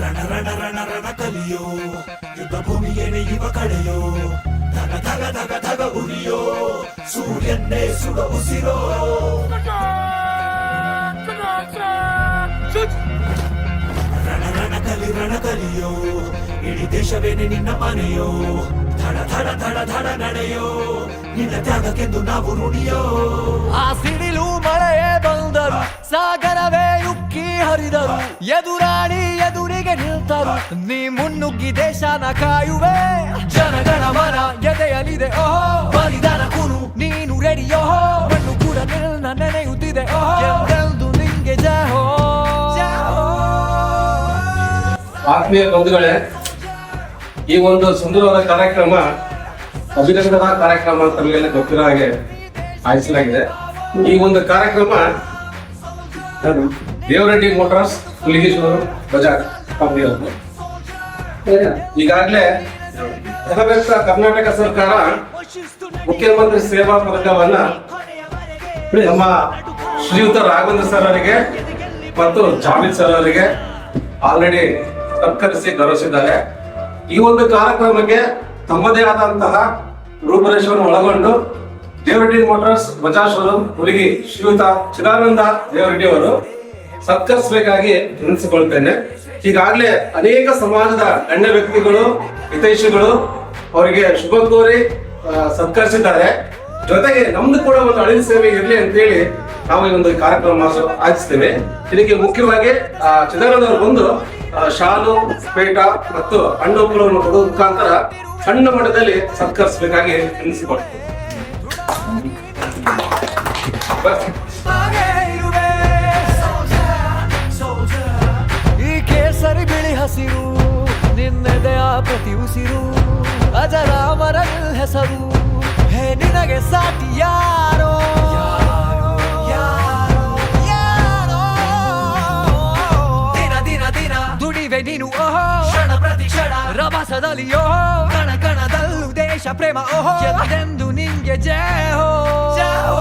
ರಣ ರಣ ರಣ ರಣ ಕಲಿಯೋ ಯುದ್ಧ ಭೂಮಿಯೇನೆ ಇವ ಕಡೆಯೋ ಧಗ ಧಗ ಧಗ ಧಗ ಉರಿಯೋ ಸೂರ್ಯನ್ನೇ ಸುಡ ಉಸಿರೋ ರಣ ರಣ ಕಲಿ ರಣ ಕಲಿಯೋ ಇಡೀ ದೇಶವೇನೆ ನಿನ್ನ ಮನೆಯೋ ಧಡ ಧಡ ಧಡ ಧಡ ನಡೆಯೋ ನಿನ್ನ ತ್ಯಾಗಕ್ಕೆಂದು ನಾವು ರುಣಿಯೋ ಆ ಸಿಡಿಲು ಮಳೆಯೇ ಬಂದರು ಸಾಗರವೇ ಉಕ್ಕಿ ಹರಿದರು. ಎದುರಾಳಿ ಎದುರಿಗೆ ನಿಲ್ತರು. ನೀ ಮುನ್ನುಗ್ಗಿ ದೇಶನ ಕಾಯುವೆ. ಜನಗಣ ಮನ ಎದೆಯಲಿದೆ. ಓಹೋ. ಬಲಿದಾನ ಕುರು ನೀನು ರೆಡಿಯೋ ಮಣ್ಣು ಕೂಡ ನಿನ್ನ ನೆನೆಯುತ್ತಿದೆ. ಓಹೋ. ನಿಂಗೆ ಜಹೋ ಆತ್ಮೀಯ ಬಂಧುಗಳೇ, ಈ ಒಂದು ಸುಂದರವಾದ ಕಾರ್ಯಕ್ರಮ, ಅಭಿನಂದನಾ ಕಾರ್ಯಕ್ರಮ ತಮಗೆಲ್ಲ ಗೊತ್ತಿರೋ ಹಾಗೆ ಆಯೋಜಿಸಲಾಗಿದೆ ಈ ಒಂದು ಕಾರ್ಯಕ್ರಮ ದೇವರೆಡ್ಡಿ ಮೋಟಾರ್ಸ್ ಬಜಾರ್ ಬಜಾಜ್ ಕಂಪನಿಯವರು ಈಗಾಗಲೇ ನೆರವೇರಿಸಿದ ಕರ್ನಾಟಕ ಸರ್ಕಾರ ಮುಖ್ಯಮಂತ್ರಿ ಸೇವಾ ಪದಕವನ್ನ ನಮ್ಮ ಶ್ರೀಯುತ ರಾಘವೇಂದ್ರ ಸರ್ ಅವರಿಗೆ ಮತ್ತು ಜಾವೇದ್ ಸರ್ ಅವರಿಗೆ ಆಲ್ರೆಡಿ ಸತ್ಕರಿಸಿ ಗೌರವಿಸಿದ್ದಾರೆ. ಈ ಒಂದು ಕಾರ್ಯಕ್ರಮಕ್ಕೆ ತಮ್ಮದೇ ಆದಂತಹ ರೂಪರೇಷವನ್ನು ಒಳಗೊಂಡು ದೇವರೆಡ್ಡಿ ಮೋಟಾರ್ಸ್, ಬಜಾಜ್ ಶೋರೂಮ್ ಹುಡುಗಿ ಶ್ರೀಯುತ, ಚಿದಾನಂದ ದೇವರೆಡ್ಡಿ ಅವರು ಸತ್ಕರಿಸಬೇಕಾಗಿ ನೆನೆಸಿಕೊಳ್ತೇನೆ ಈಗಾಗಲೇ ಅನೇಕ ಸಮಾಜದ ಗಣ್ಯ ವ್ಯಕ್ತಿಗಳು, ಹಿತೈಷಿಗಳು ಅವರಿಗೆ ಶುಭ ಕೋರಿ ಸತ್ಕರಿಸಿದ್ದಾರೆ. ಜೊತೆಗೆ ನಮ್ದು ಕೂಡ ಒಂದು ಅಳಿಲು ಸೇವೆ ಇರಲಿ ಅಂತ ಹೇಳಿ ನಾವು ಈ ಒಂದು ಕಾರ್ಯಕ್ರಮ ಆಚರಿಸ್ತೇವೆ. ಇದಕ್ಕೆ ಮುಖ್ಯವಾಗಿ ಚಿದಾನಂದ ಅವರು ಬಂದು ಶಾಲು, ಪೇಟ ಮತ್ತು ಹಣ್ಣು ಕೊಡುವ ಮುಖಾಂತರ ಸಣ್ಣ ಮಟ್ಟದಲ್ಲಿ ಸತ್ಕರಿಸಬೇಕಾಗಿ ನೆನೆಸಿಕೊಳ್ತೇವೆ ಹಸಿರು ನಿನ್ನೆದೆಯ ಪ್ರತಿ ಉಸಿರು ಅಜರ ಅಮರ ನಿಲ್ ಹೆಸರು. ಹೇ ನಿನಗೆ ಸಾಟಿ ಯಾರೋ? ಯಾರೋ? ದಿನ ದಿನ ದಿನ. ದುಡಿವೆ ನೀನು ಓಹೋ. ಕ್ಷಣ ಪ್ರತಿ ಕ್ಷಣ. ರಭಸದಲ್ಲಿ ಓಹೋ. ಕಣ ಕಣದಲ್ಲೂ ದೇಶ ಪ್ರೇಮ ಓಹೋ. ಎಂದೆಂದು ನಿಂಗೆ ಜಯ ಹೋ. ಜಯ ಹೋ.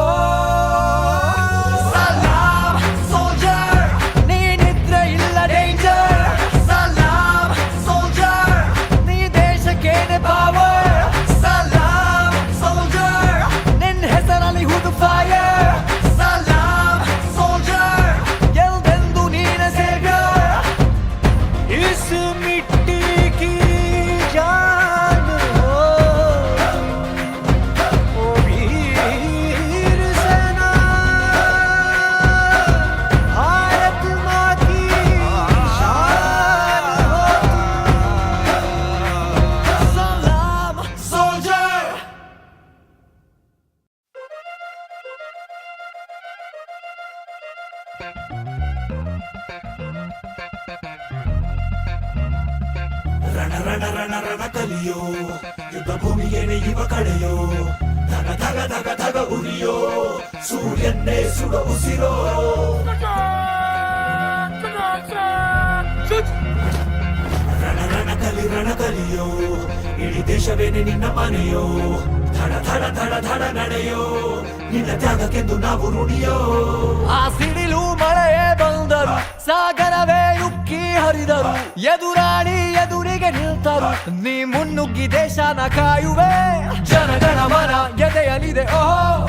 ರಣ ರಣ ರಣ ರಣ ಕಲಿಯೋ, ಯುದ್ಧ ಭೂಮಿಯೇನೆ ಯುವ ಕಡೆಯೋ, ಧಗ ಧಗ ಧಗ ಧಗ ಉರಿಯೋ, ಸೂರ್ಯನ್ನೇ ಸುಡ ಉಸಿರೋ. ರಣ ರಣ ಕಲಿ ರಣ ಕಲಿಯೋ, ಇಡೀ ದೇಶವೇನೆ ನಿನ್ನ ಮನೆಯೋ ಧಡ ಧಡ ಧಡ ಧಡ ನಡೆಯೋ. ನಿನ್ನ ತ್ಯಾಗಕ್ಕೆಂದು ನಾವು ಋಣಿಯೋ? ಆ ಸಿಡಿಲು ಮಳೆಯೇ ಬಂದರು, ಸಾಗರವೇ ಉಕ್ಕಿ ಹರಿದರು, ಎದುರಾಳಿ ಎದುರಿಗೆ ನಿಲ್ತರು, ನೀ ಮುನ್ನುಗ್ಗಿ ದೇಶನ ಕಾಯುವೆ. ಜನಗಣ ಮನ ಎದೆಯಲಿದೆ ಓಹೋ